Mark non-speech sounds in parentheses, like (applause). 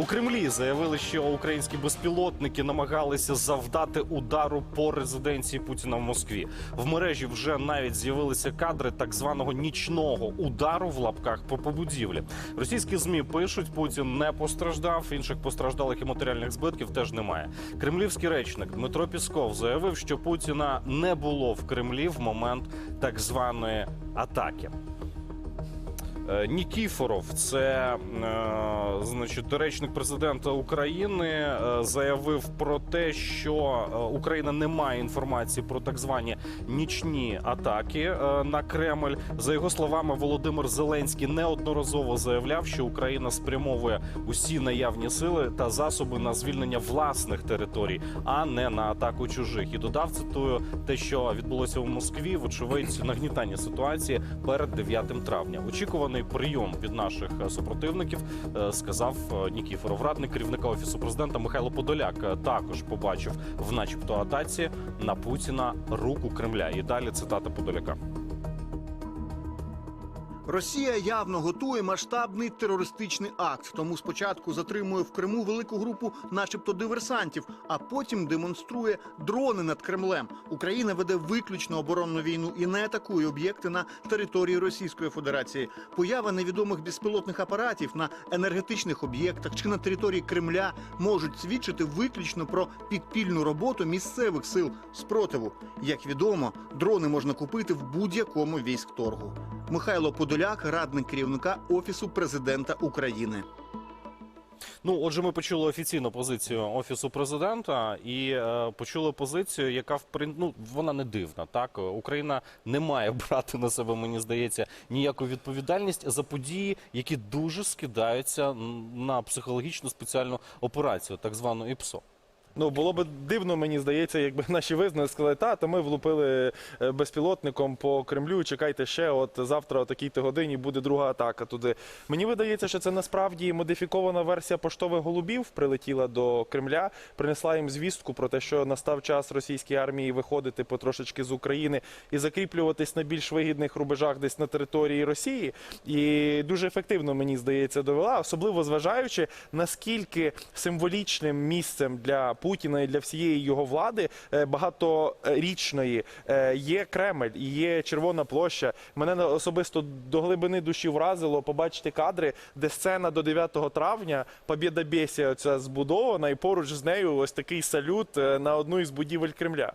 У Кремлі заявили, що українські безпілотники намагалися завдати удару по резиденції Путіна в Москві. В мережі вже навіть з'явилися кадри так званого нічного удару в лапках по побудівлі. Російські змі пишуть, Путін не постраждав. Інших постраждалих і матеріальних збитків теж немає. Кремлівський речник Дмитро Пісков заявив, що Путіна не було в Кремлі в момент так званої атаки. Е, Нікіфоров, це е, значить речник президента України, е, заявив про те, що Україна не має інформації про так звані нічні атаки на Кремль. За його словами, Володимир Зеленський неодноразово заявляв, що Україна спрямовує усі наявні сили та засоби на звільнення власних територій, а не на атаку чужих. І додав цитую те, що відбулося у Москві, вочевидь, нагнітання ситуації перед 9 травня. Очікуваний прийом від наших е, супротивників, е, сказав е, Нікіфоров. Радник керівника офісу президента Михайло Подоляк також побачив в, начебто, атаці на Путіна руку Кремля. І далі цитата Подоляка. Росія явно готує масштабний терористичний акт. Тому спочатку затримує в Криму велику групу, начебто диверсантів, а потім демонструє дрони над Кремлем. Україна веде виключно оборонну війну і не атакує об'єкти на території Російської Федерації. Поява невідомих безпілотних апаратів на енергетичних об'єктах чи на території Кремля можуть свідчити виключно про підпільну роботу місцевих сил спротиву. Як відомо, дрони можна купити в будь-якому військторгу. Михайло Подоляк, радник керівника офісу президента України. Ну, отже, ми почули офіційну позицію офісу президента і е, почули позицію, яка в ну, вона не дивна. Так Україна не має брати на себе, мені здається, ніяку відповідальність за події, які дуже скидаються на психологічну спеціальну операцію, так звану ІПСО. Ну було б дивно, мені здається, якби (laughs) наші визнали, сказали, та то ми влупили е, безпілотником по Кремлю. Чекайте ще, от завтра о такій-то годині буде друга атака туди. Мені видається, що це насправді модифікована версія поштових голубів прилетіла до Кремля, принесла їм звістку про те, що настав час російській армії виходити потрошечки з України і закріплюватись на більш вигідних рубежах десь на території Росії. І дуже ефективно мені здається довела, особливо зважаючи наскільки символічним місцем для Путіна і для всієї його влади е, багаторічної е, є Кремль є Червона площа. Мене особисто до глибини душі вразило побачити кадри, де сцена до 9 травня Побєда Бєсія оця збудована, і поруч з нею ось такий салют е, на одну із будівель Кремля.